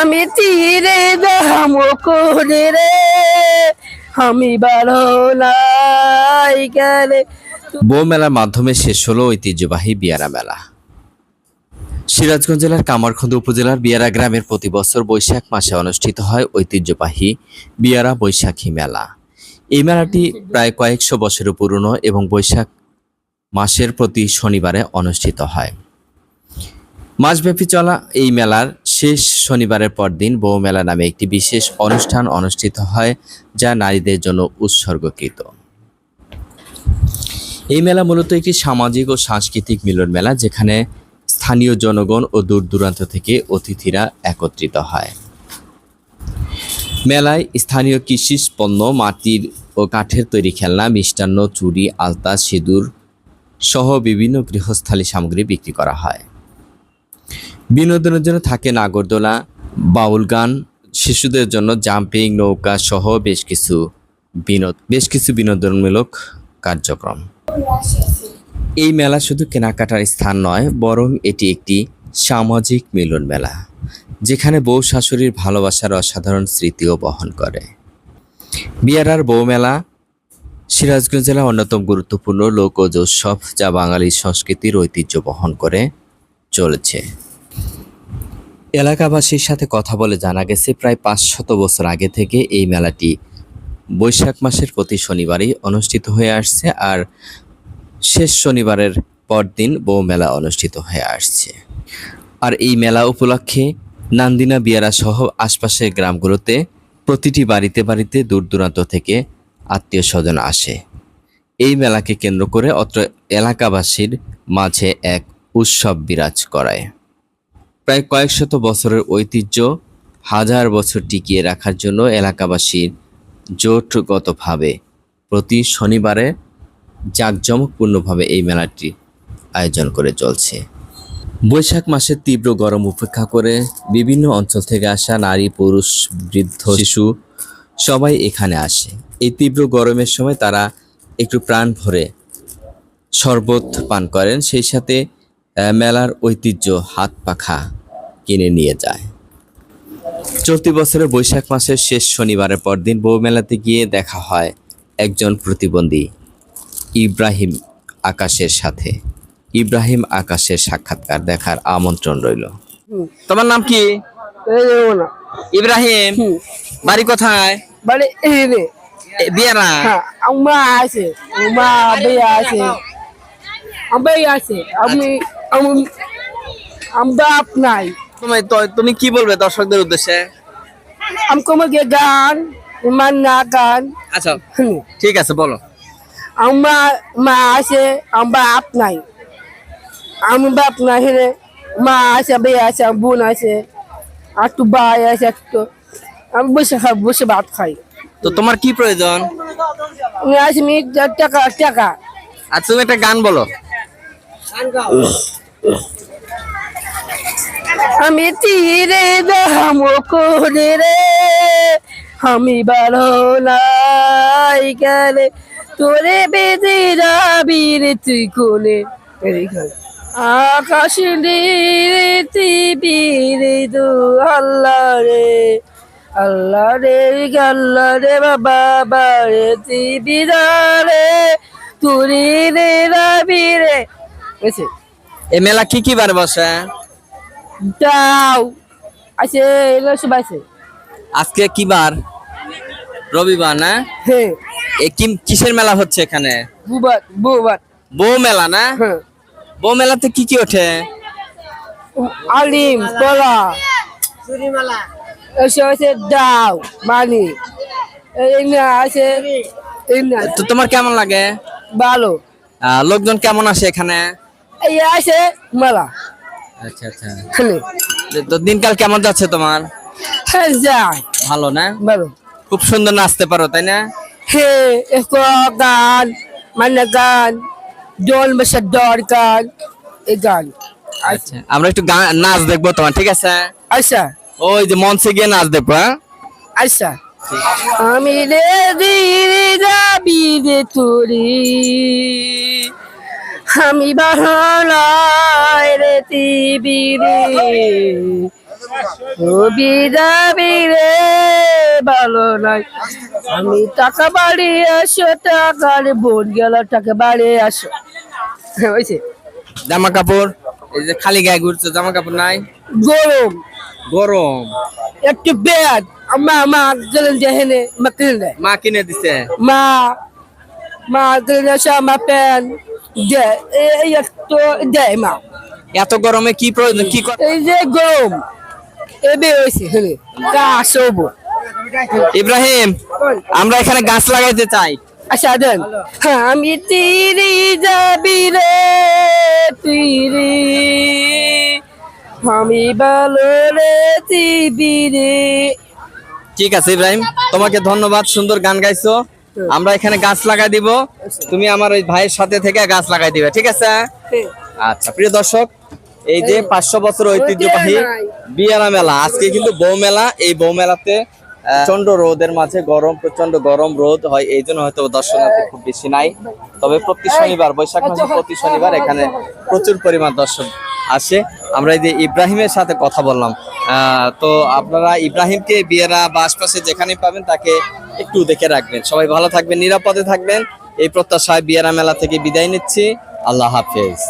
আমি তীরে দাম করে রে। আমি ভালো নাই গেলে বউ মেলার মাধ্যমে শেষ হলো ঐতিহ্যবাহী বিয়ারা মেলা। সিরাজগঞ্জ জেলার কামারখন্দ উপজেলার বিয়ারা গ্রামের প্রতি বছর বৈশাখ মাসে অনুষ্ঠিত হয় ঐতিহ্যবাহী বিয়ারা বৈশাখী মেলা। এই মেলাটি প্রায় কয়েকশো বছরের পুরনো এবং বৈশাখ মাসের প্রতি শনিবারে অনুষ্ঠিত হয়। মাসব্যাপী চলা এই মেলার শেষ শনিবারের পরদিন বউ মেলা নামে একটি বিশেষ অনুষ্ঠান অনুষ্ঠিত হয়, যা নারীদের জন্য উৎসর্গকৃত। এই মেলা মূলত একটি সামাজিক ও সাংস্কৃতিক মিলন মেলা, যেখানে স্থানীয় জনগণ ও দূর দূরান্ত থেকে অতিথিরা একত্রিত হয়। মেলায় স্থানীয় কৃষি পণ্য, মাটির ও কাঠের তৈরি খেলনা, মিষ্টান্ন, চুড়ি, আলতা, সিঁদুর সহ বিভিন্ন গৃহস্থালী সামগ্রী বিক্রি করা হয়। বিনোদনের জন্য থাকে নাগরদোলা, বাউল গান, শিশুদের জন্য জাম্পিং নৌকা সহ বেশ কিছু বিনোদ, বেশ কিছু বিনোদনমূলক কার্যক্রম। এই মেলা শুধু কেনাকাটার স্থান নয়, বরং এটি একটি সামাজিক মিলন মেলা, যেখানে বউ শাশুড়ির ভালোবাসার অসাধারণ স্মৃতিও বহন করে। বিয়ারার বউ মেলা সিরাজগঞ্জ জেলার অন্যতম গুরুত্বপূর্ণ লোকজ উৎসব যা বাঙালি সংস্কৃতির ঐতিহ্য বহন করে চলেছে। এলাকাবাসীর সাথে কথা বলে জানা গেছে, প্রায় পাঁচশত বছর আগে থেকে এই মেলাটি বৈশাখ মাসের প্রতি শনিবারই অনুষ্ঠিত হয়ে আসছে আর শেষ শনিবারের পরদিন বউ মেলা অনুষ্ঠিত হয়ে আসছে। আর এই মেলা উপলক্ষে নান্দিনা বিয়ারা সহ আশপাশের গ্রামগুলোতে প্রতিটি বাড়িতে বাড়িতে দূর দূরান্ত থেকে আত্মীয় স্বজন আসে। এই মেলাকে কেন্দ্র করে অত্র এলাকাবাসীর মাঝে এক উৎসব বিরাজ করায়। প্রায় কয়েকশত বছরের ঐতিহ্য হাজার বছর টিকিয়ে রাখার জন্য এলাকাবাসীর জোটগতভাবে প্রতি শনিবারে জাঁকজমকপূর্ণভাবে এই মেলাটি আয়োজন করে চলছে। বৈশাখ মাসের তীব্র গরম উপেক্ষা করে বিভিন্ন অঞ্চল থেকে আসা নারী, পুরুষ, বৃদ্ধ, শিশু সবাই এখানে আসে। এই তীব্র গরমের সময় তারা একটু প্রাণ ভরে শরবত পান করেন। সেই সাথে মেলার ঐতিহ্য হাত পাখা কিনে নিয়ে যায়। চলতি বছরের বৈশাখ মাসের শেষ শনিবারের পরদিন বউ মেলাতে গিয়ে দেখা হয় একজন প্রতিবন্ধী ইব্রাহিম আকাশের সাথে। ইব্রাহিম আকাশের সাক্ষাৎকার দেখার আমন্ত্রণ রইল। তোমার নাম কি? ইব্রাহিম বাড়ি কোথায়? বাড়ি বিয়ারা হ্যাঁ আছে। আছে। আছে। আমি আমরা আপনাই তুমি তুমি কি বলবে দর্শকদের উদ্দেশ্যে? আমকো গান ইমান না গান। আচ্ছা। ঠিক আছে বলো। আমরা মা আছে আমরা আপনাই আমি বাপ মা আছে বে আছে বোন আছে আর একটু ভাই আছে একটু আমি বসে খাই বসে ভাত খাই। তো তোমার কি প্রয়োজন? আমি আসি মি টাকা টাকা। আচ্ছা তুমি একটা গান বলো। আমি তীরে দাম করে রে, আমি ভালো নাই গেলে। তোরে বেঁধে যাবি রে তুই কোলে। আকাশ দু আল্লাহ রে আল্লাহ রে আল্লাহ রে বাবা রে তিবিরা রে তুরি রে রাবি রে এসে এই মেলা কি কি বার বসে? দাও আছে এগুলো সব আছে। আজকে কি বার? রবিবার না? হ্যাঁ। এ কি কিসের মেলা হচ্ছে এখানে? বুবাত বুবাত বউ মেলা না? হ্যাঁ। বউ মেলাতে কি কি ওঠে? আলিম কলা। এসব আছে দাও মানি এই না আছে এই না তো তোমার কেমন লাগে? ভালো। লোকজন কেমন আসে এখানে? এই মেলা। আচ্ছা আচ্ছা। তো দিনকাল কেমন যাচ্ছে তোমার? হ্যাঁ যায়। ভালো না? ভালো। খুব সুন্দর নাচতে পারো তাই না? হে গান মানে গান দোল মেশা ডর গান এই গান। আচ্ছা আমরা একটু গান নাচ দেখব তোমার ঠিক আছে? আচ্ছা ওই যে মঞ্চে গিয়ে নাচ দেখব হ্যাঁ? আচ্ছা আমি রে দিরে যাবি রে তুরি। আমি বাহানায় রে তিবিরে। রবি যাবি রে ভালো নাই আমি টাকা বাড়ি আসো টাকার বোন গেল টাকা বাড়ি আসো। হয়েছে? জামা কাপড় এই যে খালি গায়ে ঘুরছো জামা কাপড় নাই? গরম। গরম। একটু বেদ মা মা গেলেন যে হেনে মা কিনে মা কিনে দিছে। মা মা গেলেন আসা মা প্যান দেয় এই একটু দেয় মা। এত গরমে কি প্রয়োজন কি এই যে গরম এবে হয়েছে হেনে তা আসব ইব্রাহিম আমরা এখানে গাছ লাগাইতে চাই। আচ্ছা দেন। আমি তিরি যাবি রে তিরি। আমি ভালো রে তিবি রে। ঠিক আছে ইব্রাহিম তোমাকে ধন্যবাদ সুন্দর গান গাইছো। আমরা এখানে গাছ লাগাই দিব। তুমি আমার ওই ভাইয়ের সাথে থেকে গাছ লাগাই দিবে ঠিক আছে? আচ্ছা প্রিয় দর্শক এই যে পাঁচশো বছর ঐতিহ্যবাহী বিয়ারা মেলা আজকে কিন্তু বউ মেলা এই বউ মেলাতে প্রচণ্ড রোদের মাঝে গরম প্রচণ্ড গরম রোদ হয় এই জন্য হয়তো দর্শনার্থী খুব বেশি নাই। তবে প্রতি শনিবার বৈশাখ মাসে প্রতি শনিবার এখানে প্রচুর পরিমাণ দর্শক আসে। আমরা এই যে ইব্রাহিমের সাথে কথা বললাম তো আপনারা ইব্রাহিমকে বিয়েরা বা আশপাশে যেখানে পাবেন তাকে একটু দেখে রাখবেন। সবাই ভালো থাকবেন, নিরাপদে থাকবেন। এই প্রত্যাশায় বিয়েরা মেলা থেকে বিদায় নিচ্ছি। আল্লাহ হাফেজ।